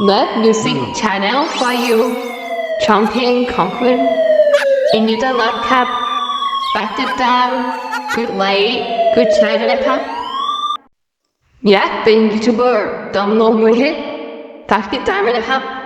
Let music channel for you. Champion Conklin. In your love cap. Back to down. Good light. Good channel. Yeah, being YouTuber. Domino Muhe. Back to down.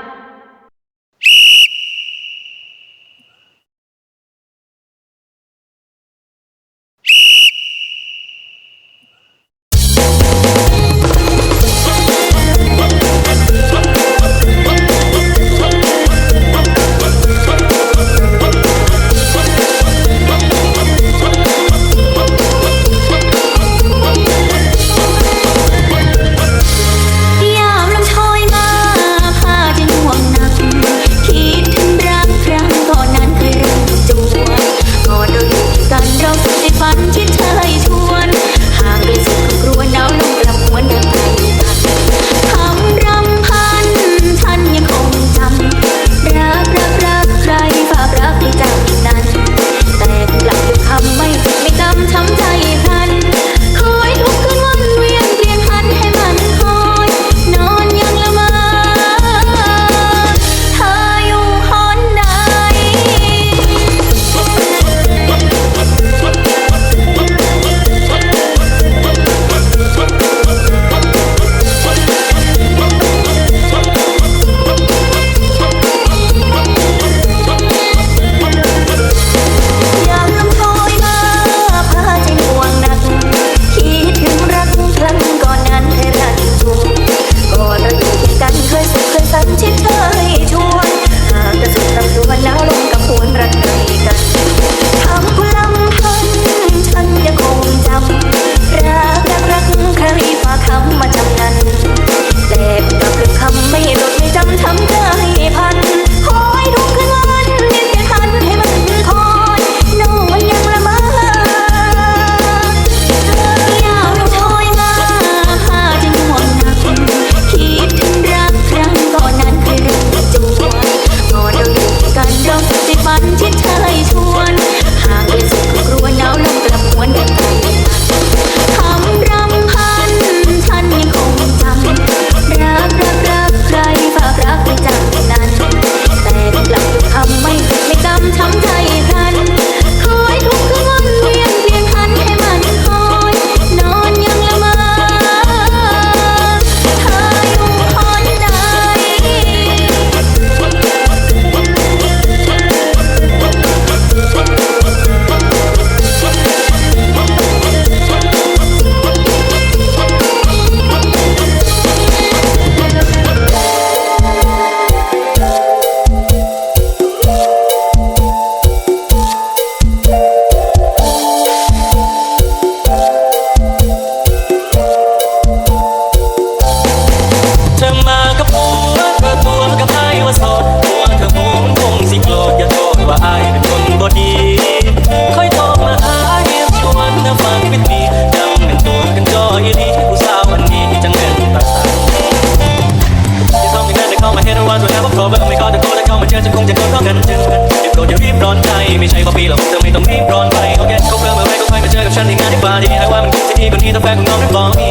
ที่ไม่ใช่ป๊อปปี้หรอกเธอไม่ต้องรีบร้อนไปเขาแค่เขาเพิ่มอะไรก็ค่อยมาเจอกับฉันที่งานที่บาดีให้ว่ามันคิดที่ดีกว่านี้ถ้าแฟนของน้องได้บอกมี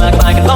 มากมายกันต่อ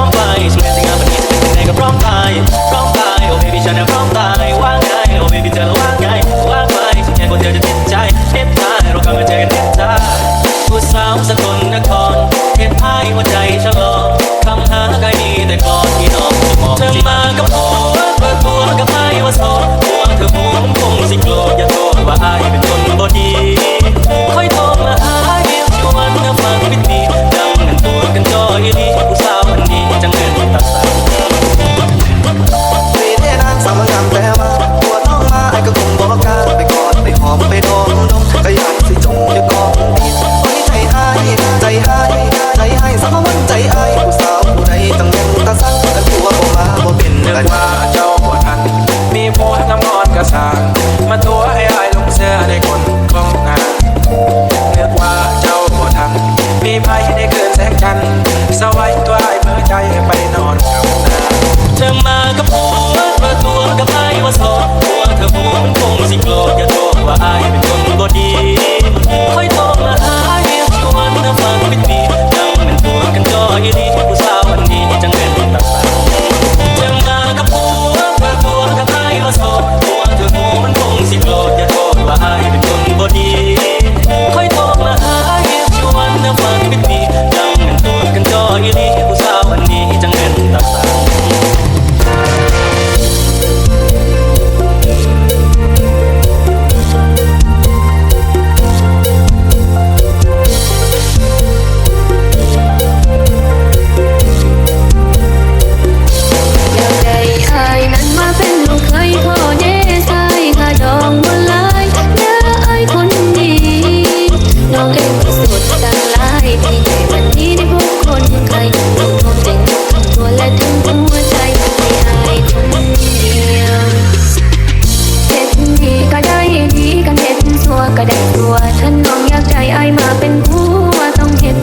ทาง มาตัวไอ้ไอ้ลงเสื้อในคนของงานเนื่อว่าเจ้าบ่ทังมีภัยได้เกินแสงจันทร์สวายตัวไอ้เมื่อใจไปนอนเธอมากับผัวมาตัวกับไอ้ว่าสองผัวเธอผัว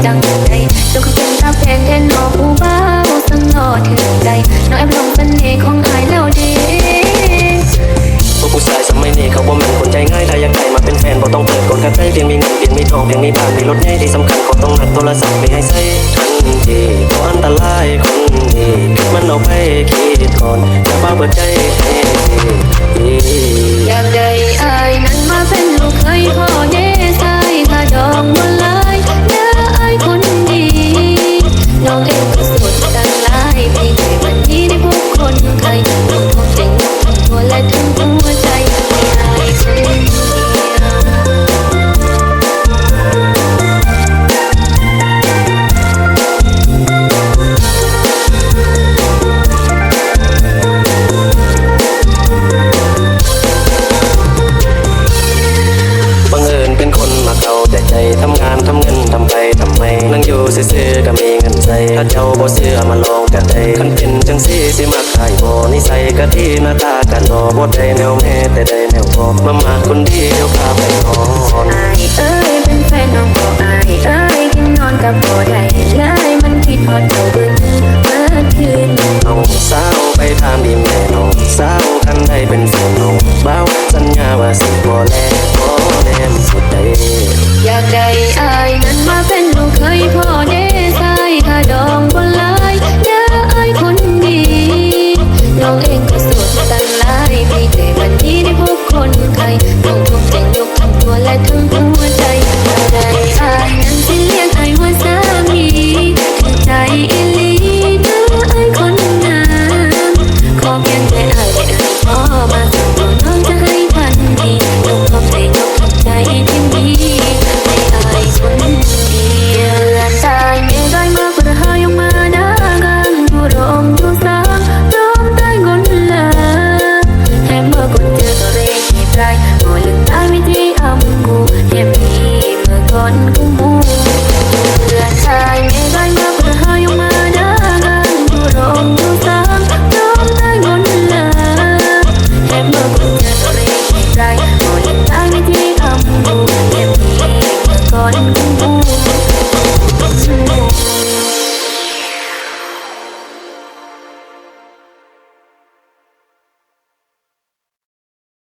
จังใจจนเขาเป็นตาแพงแทนหอบผู้บ้าสังหล่อถึงใจน้องแอบลงเป็นเห์ของอายแล้วดีกผู้ชายสมัยนี้เขาบ่ามันคนใจง่ายแต่ยังใครมาเป็นแฟนบ่ต้องเปิดกดกระใจเพียงมีเงินเพียงมีทองเพียงมีบ้านมีรถใหญ่ที่สำคัญก็ต้องหัดโทรศัพท์ไม่ให้ใส่ทันทีเพราะอันตรายคนดีมันเอาไปคิดก่อนจะมาเปิดใจให้ ลองกันได้คันเป็นจังสีสิมาขายบ่นิสัยกะที่หน้าตากันบ่บ่ได้แนวแม่แต่ได้แนวพอมามาคนเดียวพาไปรอไอเอ้ยเป็นแฟนน้องบ่ไอเอ้ยกินนอนกับบ่ได้เลยมันคิดฮอดเจ้าเบิ่งเมื่อคืน